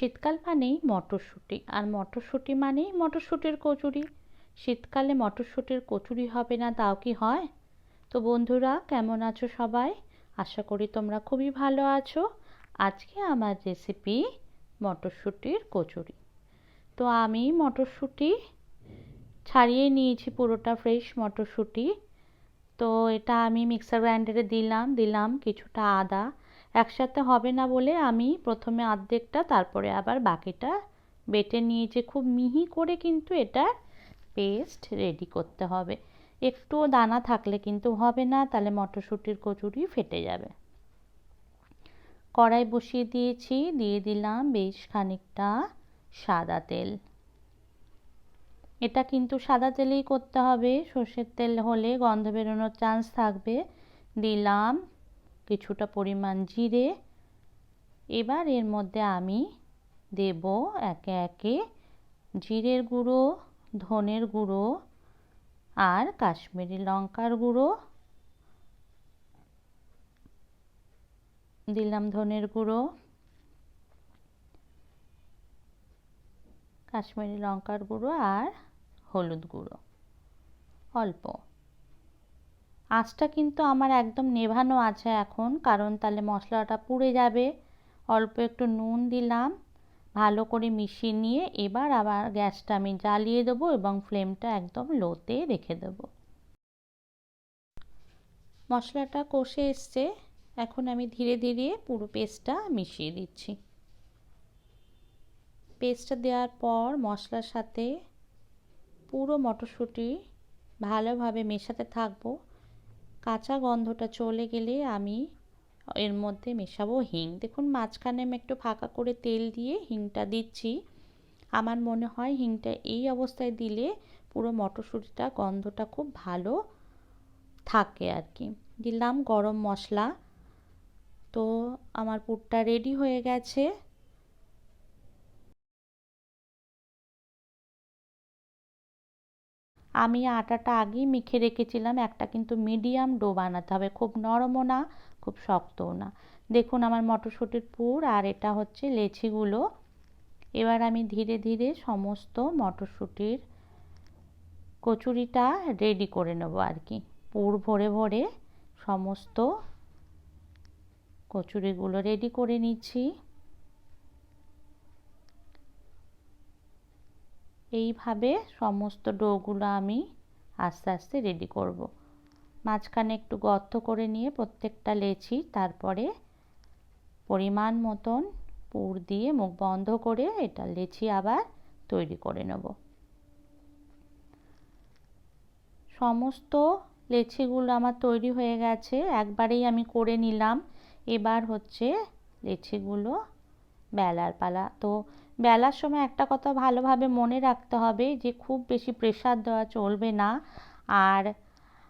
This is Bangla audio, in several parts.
শীতকাল মানেই মটরশুঁটি। আর মটরশুঁটি মানেই মটরশুঁটির কচুরি। শীতকালে মটরশুঁটির কচুরি হবে না, তাও কি হয়? তো বন্ধুরা, কেমন আছো সবাই? আশা করি তোমরা খুবই ভালো আছো। আজকে আমার রেসিপি মটরশুঁটির কচুরি। তো আমি মটরশুঁটি ছাড়িয়ে নিয়েছি, পুরোটা ফ্রেশ মটরশুঁটি। তো এটা আমি মিক্সার গ্রাইন্ডারে দিলাম। দিলাম কিছুটা আদা। একসাথে হবে না বলে আমি প্রথমে অর্ধেকটা তারপরে আবার বাকিটা বেটে নিয়েছি। খুব মিহি করে কিন্তু এটা পেস্ট রেডি করতে হবে। একটুও দানা থাকলে কিন্তু হবে না, তাহলে মটরশুঁটির কচুরি ফেটে যাবে। কড়াই বসিয়ে দিয়েছি, দিয়ে দিলাম বেশ খানিকটা সাদা তেল। এটা কিন্তু সাদা তেলেই করতে হবে, সর্ষের তেল হলে গন্ধ বেরোনোর চান্স থাকবে। দিলাম কিছুটা পরিমাণ জিরে। এবার এর মধ্যে আমি দেব একে একে জিরের গুঁড়ো, ধনের গুঁড়ো আর কাশ্মীরি লঙ্কার গুঁড়ো। দিলাম ধনের গুঁড়ো, কাশ্মীরি লঙ্কার গুঁড়ো আর হলুদ গুঁড়ো। অল্প। আঁচটা কিন্তু আমার একদম নেভানো আছে এখন, কারণ তাহলে মশলাটা পুড়ে যাবে। অল্প একটু নুন দিলাম, ভালো করে মিশিয়ে নিয়ে এবার আবার গ্যাসটা আমি জ্বালিয়ে দেবো এবং ফ্লেমটা একদম লোতে রেখে দেবো। মশলাটা কষে এসছে, এখন আমি ধীরে ধীরে পুরো পেস্টটা মিশিয়ে দিচ্ছি। পেস্টটা দেওয়ার পর মশলার সাথে পুরো মটরশুঁটি ভালোভাবে মেশাতে থাকব। কাঁচা গন্ধটা চলে গেলে আমি এর মধ্যে মেশাবো হিং। দেখুন, মাঝখানে আমি একটু ফাঁকা করে তেল দিয়ে হিংটা দিচ্ছি। আমার মনে হয় হিংটা এই অবস্থায় দিলে পুরো মটরশুঁটিটা, গন্ধটা খুব ভালো থাকে আর কি। দিলাম গরম মশলা। তো আমার পুরটা রেডি হয়ে গেছে। আমি আটাটা আগেই মেখে রেখেছিলাম, একটা কিন্তু মিডিয়াম ডো বানাতে হবে। খুব নরমও না, খুব শক্তও না। দেখুন আমার মটরশুঁটির পুর আর এটা হচ্ছে লেচিগুলো। এবার আমি ধীরে ধীরে সমস্ত মটরশুঁটির কচুরিটা রেডি করে নেব আর কি। পুর ভরে ভরে সমস্ত কচুরিগুলো রেডি করে নিচ্ছি। এইভাবে সমস্ত ডোগুলো আমি আস্তে আস্তে রেডি করব। মাঝখানে একটু গর্ত করে নিয়ে প্রত্যেকটা লেচি তারপরে পরিমাণ মতন পুর দিয়ে মুখ বন্ধ করে এটা লেচি আবার তৈরি করে নেব সমস্ত লেচিগুলো আমার তৈরি হয়ে গেছে, একবারেই আমি করে নিলাম এবার হচ্ছে লেচিগুলো বেলার পালা। তো বেলার সময় একটা কথা ভালোভাবে মনে রাখতে হবে যে, খুব বেশি প্রেশার দেওয়া চলবে না। আর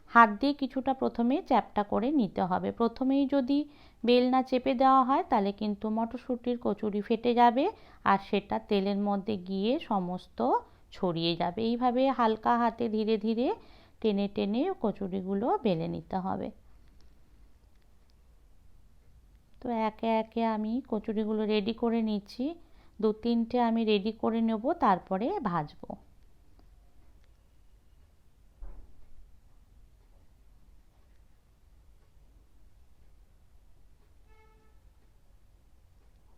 হাত দিয়ে কিছুটা প্রথমে চ্যাপটা করে নিতে হবে। প্রথমেই যদি বেল না চেপে দেওয়া হয়, তাহলে কিন্তু মটরশুঁটির কচুরি ফেটে যাবে আর সেটা তেলের মধ্যে গিয়ে সমস্ত ছড়িয়ে যাবে। এইভাবে হালকা হাতে ধীরে ধীরে টেনে টেনে কচুরিগুলো বেলে নিতে হবে। তো একে একে আমি কচুরিগুলো রেডি করে নিচ্ছি। দু তিনটে আমি রেডি করে নেব, তারপরে ভাজবো।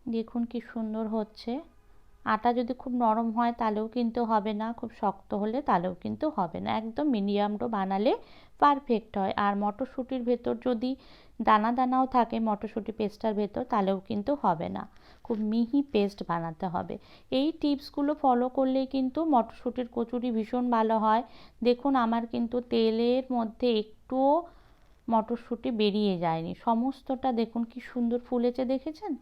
দেখুন কি সুন্দর হচ্ছে। আটা যদি খুব নরম হয় তাহলেও কিন্তু হবে না, খুব শক্ত হলে তাহলেও কিন্তু হবে না। একদম মিডিয়াম ডো বানালে পারফেক্ট হয়। আর মটরশুঁটির ভেতর যদি দানা দানাও থাকে মটরশুঁটি পেস্টটার ভেতর তাহলেও কিন্তু হবে না। খুব মিহি পেস্ট বানাতে হবে। এই টিপসগুলো ফলো করলেই কিন্তু মটরশুঁটির কচুরি ভীষণ ভালো হয়। দেখুন, আমার কিন্তু তেলের মধ্যে একটুও মটরশুঁটি বেরিয়ে যায়নি। সমস্তটা দেখুন কি সুন্দর ফুলেছে, দেখেছেন?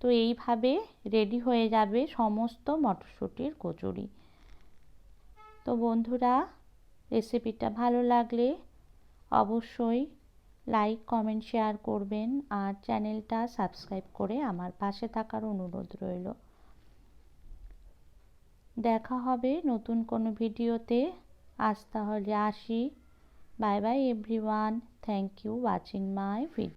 তো এইভাবে রেডি হয়ে যাবে সমস্ত মটরশুঁটির কচুরি। তো বন্ধুরা রেসিপিটা ভালো লাগলে অবশ্যই লাইক কমেন্ট শেয়ার করবেন আর চ্যানেলটা সাবস্ক্রাইব করে আমার পাশে থাকার অনুরোধ রইল। দেখা হবে নতুন কোনো ভিডিওতে। আজ তাহলে আসি। Bye bye everyone thank you watching my video